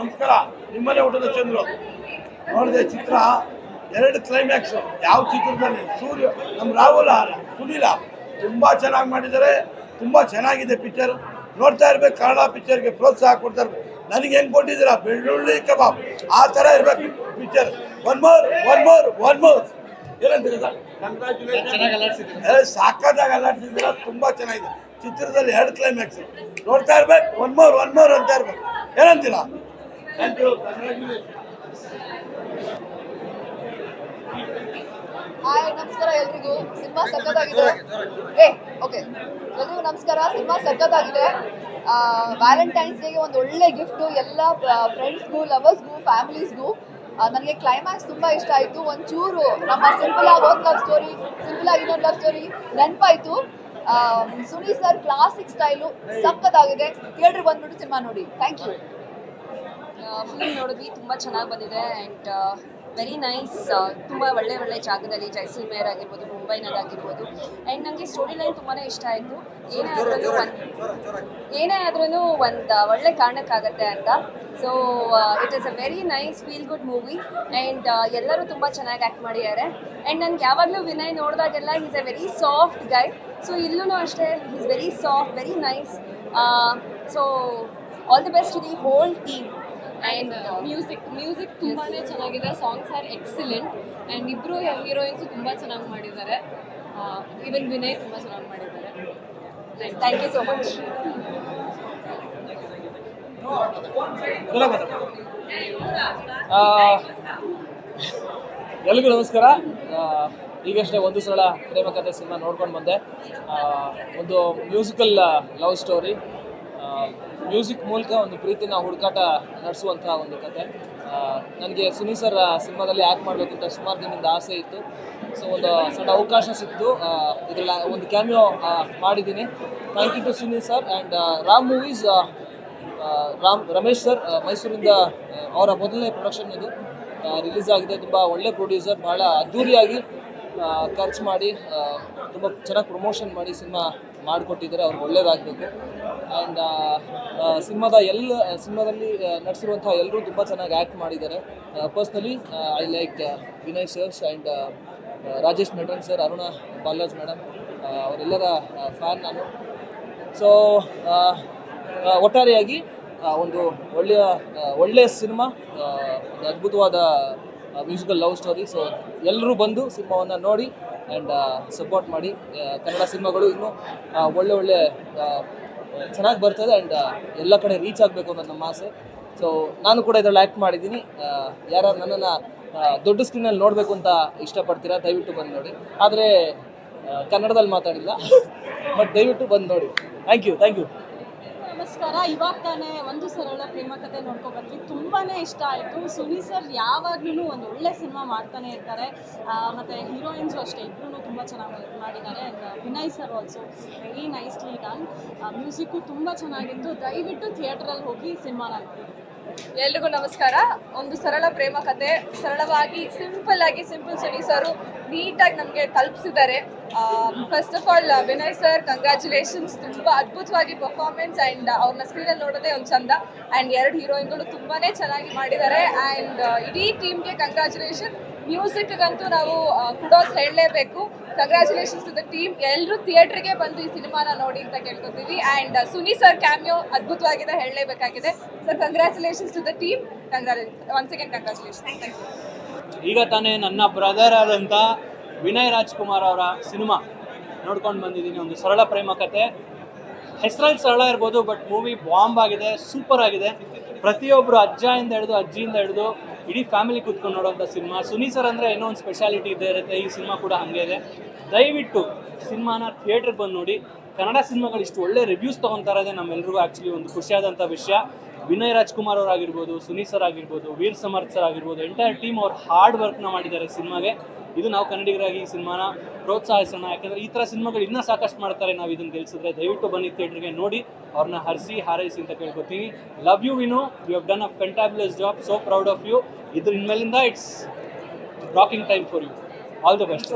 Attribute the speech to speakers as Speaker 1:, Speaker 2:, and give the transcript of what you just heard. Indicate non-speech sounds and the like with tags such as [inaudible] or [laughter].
Speaker 1: ನಮಸ್ಕಾರ ನಿಮ್ಮನೆ ಊಟದ ಚಂದ್ರು. ನೋಡಿದೆ ಚಿತ್ರ, ಎರಡು ಕ್ಲೈಮ್ಯಾಕ್ಸ್ ಯಾವ ಚಿತ್ರದಲ್ಲಿ? ಸೂರ್ಯ ನಮ್ಮ ರಾಹುಲ ಸುನೀಲ ತುಂಬ ಚೆನ್ನಾಗಿ ಮಾಡಿದ್ದಾರೆ, ತುಂಬ ಚೆನ್ನಾಗಿದೆ ಪಿಕ್ಚರ್ ನೋಡ್ತಾ ಇರ್ಬೇಕು, ಕನ್ನಡ ಪಿಕ್ಚರ್ಗೆ ಪ್ರೋತ್ಸಾಹ ಕೊಡ್ತಾ ಇರ್ಬೇಕು ನನಗೆ ಹೆಂಗೆ ಕೊಟ್ಟಿದ್ದೀರಾ? ಬೆಳ್ಳುಳ್ಳಿ ಕಬಾಬ್. ಆ ಥರ ಇರ್ಬೇಕು picture one more one more one more ಏನಂತೀರಿ ಸಾಕಾದಾಗ ಅಲ್ಲಾಡ್ತಿದ್ದೀರ ತುಂಬ ಚೆನ್ನಾಗಿದೆ. ಚಿತ್ರದಲ್ಲಿ ಎರಡು ಕ್ಲೈಮ್ಯಾಕ್ಸ್ ನೋಡ್ತಾ ಇರ್ಬೇಕು ಒನ್ ಮೋರ್ ಒನ್ ಮೋರ್ ಅಂತ ಇರ್ಬೇಕು. ಏನಂತೀರಾ?
Speaker 2: ಹಾಯ್, ನಮಸ್ಕಾರ ಎಲ್ರಿಗೂ. ಸಿನಿಮಾ ಸಖತ್ತಾಗಿದೆ. ಏ, ಓಕೆ. ಎಲ್ರಿಗೂ ನಮಸ್ಕಾರ. ಸಿನಿಮಾ ಸಖತ್ತಾಗಿದೆ. ವ್ಯಾಲೆಂಟೈನ್ಸ್ ಡೇಗೆ ಒಂದು ಒಳ್ಳೆ ಗಿಫ್ಟು ಎಲ್ಲ ಫ್ರೆಂಡ್ಸ್ಗೂ ಲವರ್ಸ್ಗೂ ಫ್ಯಾಮಿಲೀಸ್ಗೂ ನನಗೆ ಕ್ಲೈಮ್ಯಾಕ್ಸ್ ತುಂಬ ಇಷ್ಟ ಆಯಿತು. ಒಂಚೂರು ನಮ್ಮ ಸಿಂಪಲ್ ಆಗಿ ಒಂದು ಲವ್ ಸ್ಟೋರಿ ಸಿಂಪಲ್ ಆಗಿ ಇನ್ನೊಂದು ಲವ್ ಸ್ಟೋರಿ ನೆನಪಾಯಿತು. ಸುನಿ ಸರ್ ಕ್ಲಾಸಿಕ್ ಸ್ಟೈಲು ಸಕ್ಕತ್ತಾಗಿದೆ ಥಿಯೇಟ್ರಿಗೆ ಬಂದ್ಬಿಟ್ಟು ಸಿನಿಮಾ ನೋಡಿ. ಥ್ಯಾಂಕ್ ಯು
Speaker 3: ಫಿಲ್ಮ್ ನೋಡಿದ್ವಿ ತುಂಬ ಚೆನ್ನಾಗಿ ಬಂದಿದೆ ಆ್ಯಂಡ್ ವೆರಿ ನೈಸ್ ತುಂಬ ಒಳ್ಳೆ ಒಳ್ಳೆ ಜಾಗದಲ್ಲಿ ಜೈಸಲ್ಮೇರ್ ಆಗಿರ್ಬೋದು ಮುಂಬೈನಲ್ಲಾಗಿರ್ಬೋದು ಆ್ಯಂಡ್ ನನಗೆ ಸ್ಟೋರಿ ಲೈನ್ ತುಂಬಾ ಇಷ್ಟ ಆಯಿತು. ಏನೇ ಆದ್ರೂ ಒಂದು ಏನೇ ಆದ್ರೂ ಒಂದು ಒಳ್ಳೆ ಕಾರಣಕ್ಕಾಗತ್ತೆ ಅಂತ. So it is a very nice feel good movie and ಎಲ್ಲರೂ ತುಂಬ ಚೆನ್ನಾಗಿ ಆ್ಯಕ್ಟ್ ಮಾಡಿದ್ದಾರೆ. ಆ್ಯಂಡ್ ನನಗೆ ಯಾವಾಗಲೂ Vinay ನೋಡಿದಾಗೆಲ್ಲ is a very soft guy so ಇಲ್ಲೂ ಅಷ್ಟೇ is very soft very nice so all the best to the whole team
Speaker 4: and music music ತುಂಬಾ ಚೆನ್ನಾಗಿದೆ. ಸಾಂಗ್ಸ್ ಆರ್ ಎಕ್ಸಲೆಂಟ್ ಆ್ಯಂಡ್ ಇಬ್ಬರು ಹೀರೋಯಿನ್ಸು ತುಂಬ ಚೆನ್ನಾಗಿ ಮಾಡಿದ್ದಾರೆ. ಈವನ್ ವಿನಯ್ ತುಂಬ ಚೆನ್ನಾಗಿ ಮಾಡಿದ್ದಾರೆ.
Speaker 3: ಥ್ಯಾಂಕ್ ಯು ಸೋ ಮಚ್
Speaker 5: ಎಲ್ಲಿಗೂ ಎಲ್ರಿಗೂ ನಮಸ್ಕಾರ. ಈಗಷ್ಟೇ ಒಂದು ಸಲ ಪ್ರೇಮಕಥೆ ಸಿನಿಮಾ ನೋಡ್ಕೊಂಡು ಬಂದೆ. ಆ, ಒಂದು ಮ್ಯೂಸಿಕಲ್ ಲವ್ ಸ್ಟೋರಿ ಮ್ಯೂಸಿಕ್ ಮೂಲಕ ಒಂದು ಪ್ರೀತಿನ ಹುಡುಕಾಟ ನಡೆಸುವಂಥ ಒಂದು ಕತೆ. ನನಗೆ ಸುನಿ ಸರ್ ಸಿನಿಮಾದಲ್ಲಿ ಆ್ಯಕ್ಟ್ ಮಾಡಬೇಕಂತ ಸುಮಾರು ದಿನದಿಂದ ಆಸೆ ಇತ್ತು. ಸೊ ಒಂದು ಸಣ್ಣ ಅವಕಾಶ ಸಿಕ್ತು ಇದರಲ್ಲಿ ಒಂದು ಕ್ಯಾಮಿಯೋ ಮಾಡಿದ್ದೀನಿ. Thank you to Suni sir and Ram Movies Ram Ramesh sir ಮೈಸೂರಿಂದ ಅವರ ಮೊದಲನೇ ಪ್ರೊಡಕ್ಷನ್ ಇದು. ರಿಲೀಸ್ ಆಗಿದೆ. ತುಂಬ ಒಳ್ಳೆ ಪ್ರೊಡ್ಯೂಸರ್ ಭಾಳ ಅದ್ಧೂರಿಯಾಗಿ ಖರ್ಚು ಮಾಡಿ ತುಂಬ ಚೆನ್ನಾಗಿ ಪ್ರಮೋಷನ್ ಮಾಡಿ ಸಿನಿಮಾ ಮಾಡಿಕೊಟ್ಟಿದ್ದಾರೆ, ಅವ್ರಿಗೆ ಒಳ್ಳೇದಾಗಬೇಕು. ಆ್ಯಂಡ್ ಸಿನಿಮಾದ ಎಲ್ಲ, ಸಿನಿಮಾದಲ್ಲಿ ನಡೆಸಿರುವಂಥ ಎಲ್ಲರೂ ತುಂಬ ಚೆನ್ನಾಗಿ ಆ್ಯಕ್ಟ್ ಮಾಡಿದ್ದಾರೆ. Personally I like Vinay sir's and Rajesh ಮೆಡ್ರನ್ sir Aruna ಬಾಲಾಜ್ madam ಅವರೆಲ್ಲರ ಫ್ಯಾನ್ ನಾನು. ಸೊ ಒಟ್ಟಾರೆಯಾಗಿ ಒಂದು ಒಳ್ಳೆಯ ಒಳ್ಳೆಯ ಸಿನಿಮಾ ಒಂದು ಅದ್ಭುತವಾದ ಮ್ಯೂಸಿಕಲ್ ಲವ್ ಸ್ಟೋರಿ ಸೊ ಎಲ್ಲರೂ ಬಂದು ಸಿನಿಮಾವನ್ನು ನೋಡಿ ಆ್ಯಂಡ್ ಸಪೋರ್ಟ್ ಮಾಡಿ ಕನ್ನಡ ಸಿನಿಮಾಗಳು ಇನ್ನೂ ಒಳ್ಳೆ ಒಳ್ಳೆ ಚೆನ್ನಾಗಿ ಬರ್ತದೆ ಆ್ಯಂಡ್ ಎಲ್ಲ ಕಡೆ ರೀಚ್ ಆಗಬೇಕು ಅನ್ನೋದು ನಮ್ಮ ಆಸೆ. ಸೊ ನಾನು ಕೂಡ ಇದರಲ್ಲಿ ಆ್ಯಕ್ಟ್ ಮಾಡಿದ್ದೀನಿ. ಯಾರು ನನ್ನನ್ನು ದೊಡ್ಡ ಸ್ಕ್ರೀನಲ್ಲಿ ನೋಡಬೇಕು ಅಂತ ಇಷ್ಟಪಡ್ತೀರಾ, ದಯವಿಟ್ಟು ಬಂದು ನೋಡಿ. ಆದರೆ ಕನ್ನಡದಲ್ಲಿ ಮಾತಾಡಿಲ್ಲ. [laughs] ಬಟ್ ದಯವಿಟ್ಟು ಬಂದು ನೋಡಿ. ಥ್ಯಾಂಕ್ ಯು ಥ್ಯಾಂಕ್ ಯು
Speaker 6: ನಮಸ್ಕಾರ ಇವಾಗ ತಾನೇ ಒಂದು ಸರಳ ಪ್ರೇಮ ಕಥೆ ನೋಡ್ಕೊಬಂದ್ವಿ ತುಂಬಾ ಇಷ್ಟ ಆಯಿತು. ಸುನಿ ಸರ್ ಯಾವಾಗ್ಲೂ ಒಂದು ಒಳ್ಳೆ ಸಿನಿಮಾ ಮಾಡ್ತಾನೆ ಇರ್ತಾರೆ. ಮತ್ತು ಹೀರೋಯಿನ್ಸು ಅಷ್ಟೇ ಇಬ್ಬರೂ ತುಂಬ ಚೆನ್ನಾಗಿ ಮಾಡಿದ್ದಾರೆ. Vinay sir also very nicely done music ತುಂಬ ಚೆನ್ನಾಗಿತ್ತು. ದಯವಿಟ್ಟು ಥಿಯೇಟ್ರಲ್ಲಿ ಹೋಗಿ ಸಿನಿಮಾನ ನೋಡಿ
Speaker 4: ಎಲ್ರಿಗೂ ನಮಸ್ಕಾರ. ಒಂದು ಸರಳ ಪ್ರೇಮ ಕತೆ. ಸರಳವಾಗಿ ಸಿಂಪಲ್ ಆಗಿ ಸಿಂಪಲ್ ಸುನಿ ಸರ್ ನೀಟಾಗಿ ನಮಗೆ ತಲುಪಿಸಿದ್ದಾರೆ. First of all Vinay sir congratulations ತುಂಬ ಅದ್ಭುತವಾಗಿ ಪರ್ಫಾರ್ಮೆನ್ಸ್ ಆ್ಯಂಡ್ ಅವ್ರನ್ನ ಸ್ಕ್ರೀನಲ್ಲಿ ನೋಡೋದೇ ಒಂದು ಚಂದ. ಆ್ಯಂಡ್ ಎರಡು ಹೀರೋಯಿನ್ಗಳು ತುಂಬಾ ಚೆನ್ನಾಗಿ ಮಾಡಿದ್ದಾರೆ. ಆ್ಯಂಡ್ ಇಡೀ ಟೀಮ್ಗೆ ಕಂಗ್ರ್ಯಾಚುಲೇಷನ್ ಮ್ಯೂಸಿಕ್ಗಂತೂ ನಾವು ಕುಡೋಸ್ ಹೇಳಲೇಬೇಕು. ಕಂಗ್ರ್ಯಾಚುಲೇಷನ್ಸ್ ಟು ದ ಟೀಮ್ ಎಲ್ಲರೂ ಥಿಯೇಟ್ರಿಗೆ ಬಂದು ಈ ಸಿನಿಮಾನ ನೋಡಿ ಅಂತ ಕೇಳ್ಕೊತೀವಿ. ಆ್ಯಂಡ್ ಸುನಿ ಸರ್ ಕ್ಯಾಮಿಯೋ ಅದ್ಭುತವಾಗಿದೆ, ಹೇಳಲೇಬೇಕಾಗಿದೆ. Sir congratulations to the team congrats once second congratulation thank you
Speaker 7: ಈಗ ತಾನೇ ನನ್ನ ಬ್ರದರ್ ಆದಂಥ ವಿನಯ್ ರಾಜ್ಕುಮಾರ್ ಅವರ ಸಿನಿಮಾ ನೋಡ್ಕೊಂಡು ಬಂದಿದ್ದೀನಿ. ಒಂದು ಸರಳ ಪ್ರೇಮ ಕತೆ. ಹೆಸರಲ್ಲಿ ಸರಳ ಇರ್ಬೋದು ಬಟ್ ಮೂವಿ ಬಾಂಬ್ ಆಗಿದೆ ಸೂಪರ್ ಆಗಿದೆ. ಪ್ರತಿಯೊಬ್ಬರು ಅಜ್ಜಯಿಂದ ಹಿಡಿದು ಅಜ್ಜಿಯಿಂದ ಹಿಡಿದು ಇಡೀ ಫ್ಯಾಮಿಲಿ ಕೂತ್ಕೊಂಡು ನೋಡೋಂಥ ಸಿನಿಮಾ. ಸುನಿ ಸರ್ ಅಂದರೆ ಏನೋ ಒಂದು ಸ್ಪೆಷಾಲಿಟಿ ಇದ್ದೇ ಇರುತ್ತೆ, ಈ ಸಿನಿಮಾ ಕೂಡ ಹಾಗೆ ಇದೆ. ದಯವಿಟ್ಟು ಸಿನಿಮಾನ ಥಿಯೇಟ್ರಿಗೆ ಬಂದು ನೋಡಿ. ಕನ್ನಡ ಸಿನಿಮಾಗಳು ಇಷ್ಟು ಒಳ್ಳೆ ರಿವ್ಯೂಸ್ ತೊಗೊತಾ ಇರೋದೇ ನಮ್ಮೆಲ್ರಿಗೂ ಆ್ಯಕ್ಚುಲಿ ಒಂದು ಖುಷಿಯಾದಂಥ ವಿಷಯ. ವಿನಯ್ ರಾಜ್ಕುಮಾರ್ ಅವರಾಗಿರ್ಬೋದು ಸುನಿ ಸರ್ ಆಗಿರ್ಬೋದು, ವೀರ್ ಸಮರ್ಥ್ ಸರ್ ಆಗಿರ್ಬೋದು ಎಂಟೈರ್ ಟೀಮ್ ಅವ್ರು ಹಾರ್ಡ್ ವರ್ಕ್ನ ಮಾಡಿದ್ದಾರೆ ಸಿನಿಮಾಗೆ. ಇದು ನಾವು ಕನ್ನಡಿಗರಾಗಿ ಈ ಸಿನಿಮಾನ ಪ್ರೋತ್ಸಾಹಿಸೋಣ. ಯಾಕಂದರೆ ಈ ಥರ ಸಿನಿಮಾಗಳು ಇನ್ನೂ ಸಾಕಷ್ಟು ಮಾಡ್ತಾರೆ ನಾವು ಇದನ್ನು ಗೆಲ್ಸಿದ್ರೆ. ದಯವಿಟ್ಟು ಬನ್ನಿ ಥಿಯೇಟ್ರಿಗೆ ನೋಡಿ ಅವ್ರನ್ನ ಹರಿಸಿ, ಹಾರೈಸಿ ಅಂತ ಕೇಳ್ಕೊತೀನಿ. Love you Vinu you have done a fantabulous job so proud of you ಇದ್ರ ಇನ್ಮೇಲಿಂದ it's rocking time for you all the best